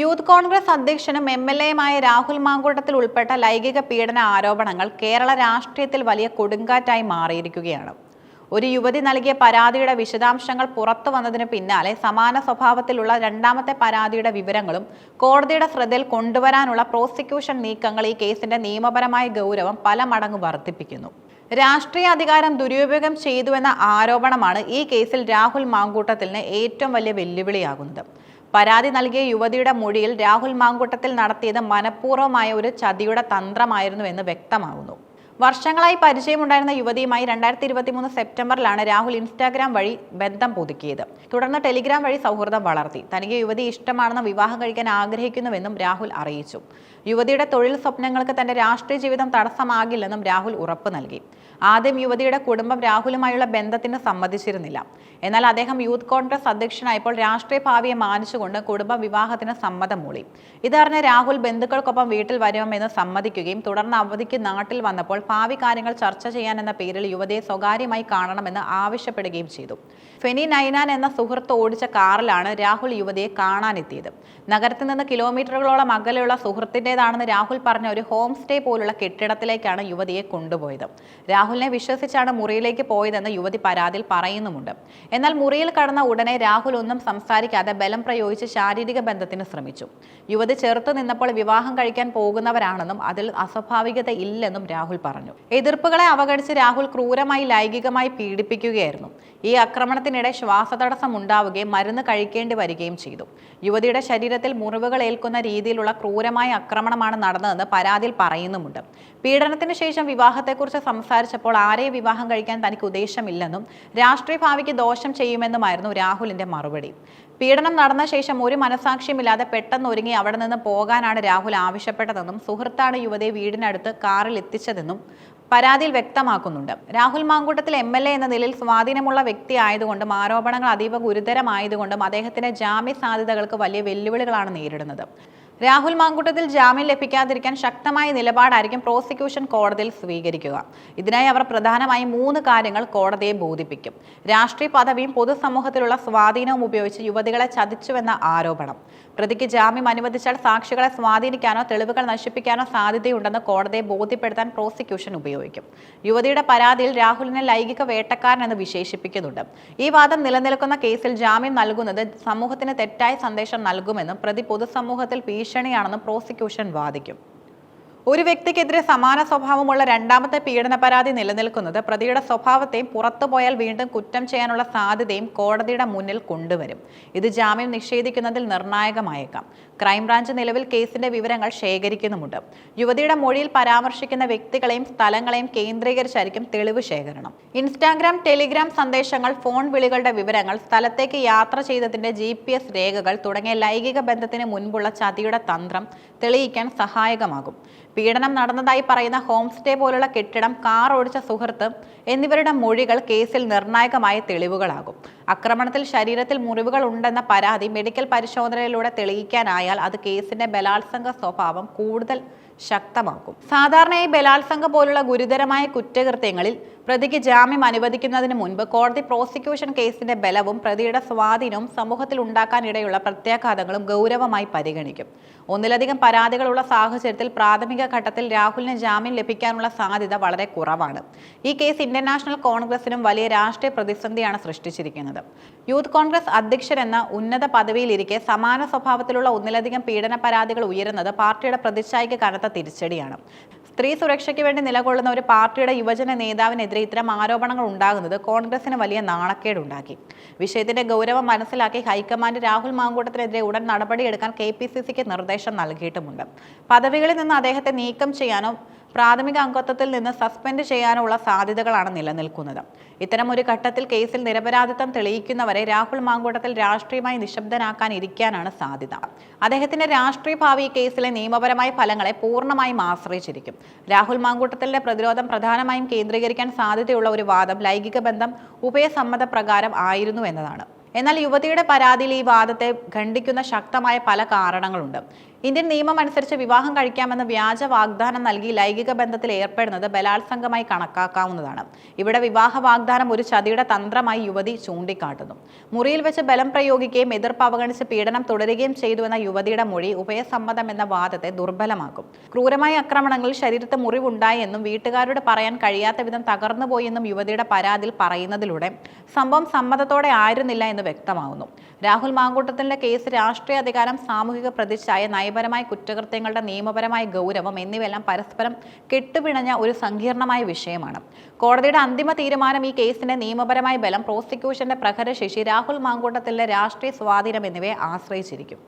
Youth Congress അധ്യക്ഷനും M L എയുമായ രാഹുൽ മാങ്കൂട്ടത്തിൽ ഉൾപ്പെട്ട ലൈംഗിക പീഡന ആരോപണങ്ങൾ കേരള രാഷ്ട്രീയത്തിൽ വലിയ കൊടുങ്കാറ്റായി മാറിയിരിക്കുകയാണ്. ഒരു യുവതി നൽകിയ പരാതിയുടെ വിശദാംശങ്ങൾ പുറത്തു വന്നതിന് പിന്നാലെ സമാന സ്വഭാവത്തിലുള്ള രണ്ടാമത്തെ പരാതിയുടെ വിവരങ്ങളും കോടതിയുടെ ശ്രദ്ധയിൽ കൊണ്ടുവരാനുള്ള പ്രോസിക്യൂഷൻ നീക്കങ്ങൾ ഈ കേസിന്റെ നിയമപരമായ ഗൗരവം പല മടങ്ങ് വർദ്ധിപ്പിക്കുന്നു. രാഷ്ട്രീയ അധികാരം ദുരുപയോഗം ചെയ്തുവെന്ന ആരോപണമാണ് ഈ കേസിൽ രാഹുൽ മാങ്കൂട്ടത്തിന് ഏറ്റവും വലിയ വെല്ലുവിളിയാകുന്നത്. പരാതി നൽകിയ യുവതിയുടെ മൊഴിയിൽ രാഹുൽ മാങ്കൂട്ടത്തിൽ നടത്തിയത് മനഃപൂർവമായ ഒരു ചതിയുടെ തന്ത്രമായിരുന്നു എന്ന് വ്യക്തമാകുന്നു. വർഷങ്ങളായി പരിചയമുണ്ടായിരുന്ന യുവതിയുമായി രണ്ടായിരത്തി ഇരുപത്തി മൂന്ന് സെപ്റ്റംബറിലാണ് രാഹുൽ ഇൻസ്റ്റാഗ്രാം വഴി ബന്ധം പുതുക്കിയത്. തുടർന്ന് ടെലിഗ്രാം വഴി സൗഹൃദം വളർത്തി. തനിക്ക് യുവതി ഇഷ്ടമാണെന്ന് വിവാഹം കഴിക്കാൻ ആഗ്രഹിക്കുന്നുവെന്നും രാഹുൽ അറിയിച്ചു. യുവതിയുടെ തൊഴിൽ സ്വപ്നങ്ങൾക്ക് തന്റെ രാഷ്ട്രീയ ജീവിതം തടസ്സമാകില്ലെന്നും രാഹുൽ ഉറപ്പ് നൽകി. ആദ്യം യുവതിയുടെ കുടുംബം രാഹുലുമായുള്ള ബന്ധത്തിന് സമ്മതിച്ചിരുന്നില്ല. എന്നാൽ അദ്ദേഹം യൂത്ത് കോൺഗ്രസ് അധ്യക്ഷനായപ്പോൾ രാഷ്ട്രീയ ഭാവിയെ മാനിച്ചുകൊണ്ട് കുടുംബ വിവാഹത്തിന് സമ്മതം മൂളി. ഇതറിഞ്ഞ രാഹുൽ ബന്ധുക്കൾക്കൊപ്പം വീട്ടിൽ വരുമെന്ന് സമ്മതിക്കുകയും തുടർന്ന് അവധിക്ക് നാട്ടിൽ വന്നപ്പോൾ ഭാവി കാര്യങ്ങൾ ചർച്ച ചെയ്യാൻ എന്ന പേരിൽ യുവതിയെ സ്വകാര്യമായി കാണണമെന്ന് ആവശ്യപ്പെടുകയും ചെയ്തു. ഫെനി നൈനാൻ എന്ന സുഹൃത്ത് ഓടിച്ച കാറിലാണ് രാഹുൽ യുവതിയെ കാണാനെത്തിയത്. നഗരത്തിൽ നിന്ന് കിലോമീറ്ററുകളോളം അകലെയുള്ള സുഹൃത്തിന്റെതാണെന്ന് രാഹുൽ പറഞ്ഞ ഒരു ഹോം സ്റ്റേ പോലുള്ള കെട്ടിടത്തിലേക്കാണ് യുവതിയെ കൊണ്ടുപോയത്. രാഹുലിനെ വിശ്വസിച്ചാണ് മുറിയിലേക്ക് പോയതെന്ന് യുവതി പരാതിയിൽ പറയുന്നുമുണ്ട്. എന്നാൽ മുറിയിൽ കടന്ന ഉടനെ രാഹുൽ ഒന്നും സംസാരിക്കാതെ ബലം പ്രയോഗിച്ച് ശാരീരിക ബന്ധത്തിന് ശ്രമിച്ചു. യുവതി ചെറുത്തു നിന്നപ്പോൾ വിവാഹം കഴിക്കാൻ പോകുന്നവരാണെന്നും അതിൽ അസ്വാഭാവികത ഇല്ലെന്നും രാഹുൽ പറഞ്ഞു. എതിർപ്പുകളെ അവഗണിച്ച് രാഹുൽ ക്രൂരമായി ലൈംഗികമായി പീഡിപ്പിക്കുകയായിരുന്നു. ഈ ആക്രമണത്തിനിടെ ശ്വാസതടസ്സം ഉണ്ടാവുകയും മരുന്ന് കഴിക്കേണ്ടി വരികയും ചെയ്തു. യുവതിയുടെ ശരീരത്തിൽ മുറിവുകൾ ഏൽക്കുന്ന രീതിയിലുള്ള ക്രൂരമായ ആക്രമണമാണ് നടന്നതെന്ന് പരാതിയിൽ പറയുന്നുമുണ്ട്. പീഡനത്തിന് ശേഷം വിവാഹത്തെക്കുറിച്ച് സംസാരിച്ചപ്പോൾ ആരെയും വിവാഹം കഴിക്കാൻ തനിക്ക് ഉദ്ദേശമില്ലെന്നും രാഷ്ട്രീയ ഭാവിക്ക് ദോഷം ചെയ്യുമെന്നുമായിരുന്നു രാഹുലിന്റെ മറുപടി. പീഡനം നടന്ന ശേഷം ഒരു മനസാക്ഷിയുമില്ലാതെ പെട്ടെന്ന് ഒരുങ്ങി അവിടെ നിന്ന് പോകാനാണ് രാഹുൽ ആവശ്യപ്പെട്ടതെന്നും സുഹൃത്താണ് യുവതിയെ വീടിനടുത്ത് കാറിൽ എത്തിച്ചതെന്നും പരാതിയിൽ വ്യക്തമാക്കുന്നുണ്ട്. Rahul Mamkootathil M L A എന്ന നിലയിൽ സ്വാധീനമുള്ള വ്യക്തി ആയതുകൊണ്ടും ആരോപണങ്ങൾ അതീവ ഗുരുതരമായതുകൊണ്ടും അദ്ദേഹത്തിന്റെ ജാമ്യ സാധ്യതകൾക്ക് വലിയ വെല്ലുവിളികളാണ് നേരിടുന്നത്. രാഹുൽ മാങ്കൂട്ടത്തിൽ ജാമ്യം ലഭിക്കാതിരിക്കാൻ ശക്തമായ നിലപാടായിരിക്കും പ്രോസിക്യൂഷൻ കോടതിയിൽ സ്വീകരിക്കുക. ഇതിനായി അവർ പ്രധാനമായും മൂന്ന് കാര്യങ്ങൾ കോടതിയെ ബോധിപ്പിക്കും. രാഷ്ട്രീയ പദവിയും പൊതുസമൂഹത്തിലുള്ള സ്വാധീനവും ഉപയോഗിച്ച് യുവതികളെ ചതിച്ചുവെന്ന ആരോപണം. പ്രതിക്ക് ജാമ്യം അനുവദിച്ചാൽ സാക്ഷികളെ സ്വാധീനിക്കാനോ തെളിവുകൾ നശിപ്പിക്കാനോ സാധ്യതയുണ്ടെന്ന് കോടതിയെ ബോധ്യപ്പെടുത്താൻ പ്രോസിക്യൂഷൻ ഉപയോഗിക്കും. യുവതിയുടെ പരാതിയിൽ രാഹുലിനെ ലൈംഗിക വേട്ടക്കാരൻ എന്ന് വിശേഷിപ്പിക്കുന്നുണ്ട്. ഈ വാദം നിലനിൽക്കുന്ന കേസിൽ ജാമ്യം നൽകുന്നത് സമൂഹത്തിന് തെറ്റായ സന്ദേശം നൽകുമെന്നും പ്രതി പൊതുസമൂഹത്തിൽ ഭീഷണിയാണെന്നും പ്രോസിക്യൂഷൻ വാദിക്കും ഒരു വ്യക്തിക്കെതിരെ സമാന സ്വഭാവമുള്ള രണ്ടാമത്തെ പീഡന പരാതി നിലനിൽക്കുന്നത് പ്രതിയുടെ സ്വഭാവത്തെയും പുറത്തുപോയാൽ വീണ്ടും കുറ്റം ചെയ്യാനുള്ള സാധ്യതയും കോടതിയുടെ മുന്നിൽ കൊണ്ടുവരും. ഇത് ജാമ്യം നിഷേധിക്കുന്നതിൽ നിർണായകമായേക്കാം. ക്രൈംബ്രാഞ്ച് നിലവിൽ കേസിന്റെ വിവരങ്ങൾ ശേഖരിക്കുന്നുമുണ്ട്. യുവതിയുടെ മൊഴിയിൽ പരാമർശിക്കുന്ന വ്യക്തികളെയും സ്ഥലങ്ങളെയും കേന്ദ്രീകരിച്ചായിരിക്കും തെളിവ് ശേഖരണം. ഇൻസ്റ്റാഗ്രാം ടെലിഗ്രാം സന്ദേശങ്ങൾ ഫോൺ വിളികളുടെ വിവരങ്ങൾ സ്ഥലത്തേക്ക് യാത്ര ചെയ്തതിന്റെ ജി രേഖകൾ തുടങ്ങിയ ലൈംഗിക ബന്ധത്തിന് മുൻപുള്ള ചതിയുടെ തന്ത്രം തെളിയിക്കാൻ സഹായകമാകും. പീഡനം നടന്നതായി പറയുന്ന ഹോം സ്റ്റേ പോലുള്ള കെട്ടിടം കാർ ഓടിച്ച സുഹൃത്ത് എന്നിവരുടെ മൊഴികൾ കേസിൽ നിർണായകമായ തെളിവുകളാകും. ആക്രമണത്തിൽ ശരീരത്തിൽ മുറിവുകൾ ഉണ്ടെന്ന പരാതി മെഡിക്കൽ പരിശോധനയിലൂടെ തെളിയിക്കാനായാൽ അത് കേസിന്റെ ബലാത്സംഗ സ്വഭാവം കൂടുതൽ ശക്തമാക്കും. സാധാരണയായി ബലാത്സംഗം പോലുള്ള ഗുരുതരമായ കുറ്റകൃത്യങ്ങളിൽ പ്രതിക്ക് ജാമ്യം അനുവദിക്കുന്നതിന് മുൻപ് കോടതി പ്രോസിക്യൂഷൻ കേസിന്റെ ബലവും പ്രതിയുടെ സ്വാധീനവും സമൂഹത്തിൽ ഉണ്ടാക്കാനിടയുള്ള പ്രത്യാഘാതങ്ങളും ഗൗരവമായി പരിഗണിക്കും. ഒന്നിലധികം പരാതികളുള്ള സാഹചര്യത്തിൽ പ്രാഥമിക ഘട്ടത്തിൽ രാഹുലിന് ജാമ്യം ലഭിക്കാനുള്ള സാധ്യത വളരെ കുറവാണ്. ഈ കേസ് ഇന്ത്യൻ നാഷണൽ കോൺഗ്രസിനും വലിയ രാഷ്ട്രീയ പ്രതിസന്ധിയാണ് സൃഷ്ടിച്ചിരിക്കുന്നത്. യൂത്ത് കോൺഗ്രസ് അധ്യക്ഷൻ എന്ന ഉന്നത പദവിയിലിരിക്കെ സമാന സ്വഭാവത്തിലുള്ള ഒന്നിലധികം പീഡന പരാതികൾ ഉയരുന്നത് പാർട്ടിയുടെ പ്രതിച്ഛായയ്ക്ക് കനത്ത തിരിച്ചടിയാണ്. സ്ത്രീ സുരക്ഷയ്ക്ക് വേണ്ടി നിലകൊള്ളുന്ന ഒരു പാർട്ടിയുടെ യുവജന നേതാവിനെതിരെ ഇത്തരം ആരോപണങ്ങൾ ഉണ്ടാകുന്നത് കോൺഗ്രസിന് വലിയ നാണക്കേടുണ്ടാക്കി. വിഷയത്തിന്റെ ഗൗരവം മനസ്സിലാക്കി ഹൈക്കമാൻഡ് രാഹുൽ മാങ്കൂട്ടത്തിനെതിരെ ഉടൻ നടപടിയെടുക്കാൻ കെ പി സി സിക്ക് നിർദ്ദേശം നൽകിയിട്ടുമുണ്ട്. പദവികളിൽ നിന്ന് അദ്ദേഹത്തെ നീക്കം ചെയ്യാനോ പ്രാഥമിക അംഗത്വത്തിൽ നിന്ന് സസ്പെൻഡ് ചെയ്യാനുള്ള സാധ്യതകളാണ് നിലനിൽക്കുന്നത്. ഇത്തരം ഒരു ഘട്ടത്തിൽ കേസിൽ നിരപരാധിത്വം തെളിയിക്കുന്നവരെ രാഹുൽ മാങ്കൂട്ടത്തിൽ രാഷ്ട്രീയമായി നിശബ്ദനാക്കാൻ ഇരിക്കാനാണ് സാധ്യത. അദ്ദേഹത്തിന്റെ രാഷ്ട്രീയ ഭാവി കേസിലെ നിയമപരമായ ഫലങ്ങളെ പൂർണമായും ആശ്രയിച്ചിരിക്കും. രാഹുൽ മാങ്കൂട്ടത്തിലെ പ്രതിരോധം പ്രധാനമായും കേന്ദ്രീകരിക്കാൻ സാധ്യതയുള്ള ഒരു വാദം ലൈംഗിക ബന്ധം ഉഭയസമ്മത പ്രകാരം ആയിരുന്നു എന്നതാണ്. എന്നാൽ യുവതിയുടെ പരാതിയിൽ ഈ വാദത്തെ ഖണ്ഡിക്കുന്ന ശക്തമായ പല കാരണങ്ങളുണ്ട്. ഇന്ത്യൻ നിയമം അനുസരിച്ച് വിവാഹം കഴിക്കാമെന്ന് വ്യാജ വാഗ്ദാനം നൽകി ലൈംഗിക ബന്ധത്തിൽ ഏർപ്പെടുന്നത് ബലാത്സംഗമായി കണക്കാക്കാവുന്നതാണ്. ഇവിടെ വിവാഹ വാഗ്ദാനം ഒരു ചതിയുടെ തന്ത്രമായി യുവതി ചൂണ്ടിക്കാട്ടുന്നു. മുറിയിൽ വെച്ച് ബലം പ്രയോഗിക്കുകയും എതിർപ്പ് അവഗണിച്ച് പീഡനം തുടരുകയും ചെയ്തു എന്ന യുവതിയുടെ മൊഴി ഉഭയസമ്മതം എന്ന വാദത്തെ ദുർബലമാക്കും. ക്രൂരമായ ആക്രമണങ്ങളിൽ ശരീരത്ത് മുറിവുണ്ടായി എന്നും വീട്ടുകാരോട് പറയാൻ കഴിയാത്ത വിധം തകർന്നുപോയി എന്നും യുവതിയുടെ പരാതിയിൽ പറയുന്നതിലൂടെ സംഭവം സമ്മതത്തോടെ ആയിരുന്നില്ല എന്ന് വ്യക്തമാവുന്നു. രാഹുൽ മാങ്കൂട്ടത്തിന്റെ കേസ് രാഷ്ട്രീയ അധികാരം സാമൂഹിക പ്രതിച്ഛായ നയപരമായ കുറ്റകൃത്യങ്ങളുടെ നിയമപരമായ ഗൗരവം എന്നിവയെല്ലാം പരസ്പരം കെട്ടുപിണഞ്ഞ ഒരു സങ്കീർണമായ വിഷയമാണ്. കോടതിയുടെ അന്തിമ തീരുമാനം ഈ കേസിന്റെ നിയമപരമായ ബലം പ്രോസിക്യൂഷന്റെ പ്രഹരശേഷി രാഹുൽ മാങ്കൂട്ടത്തിലെ രാഷ്ട്രീയ സ്വാധീനം എന്നിവയെ ആശ്രയിച്ചിരിക്കും.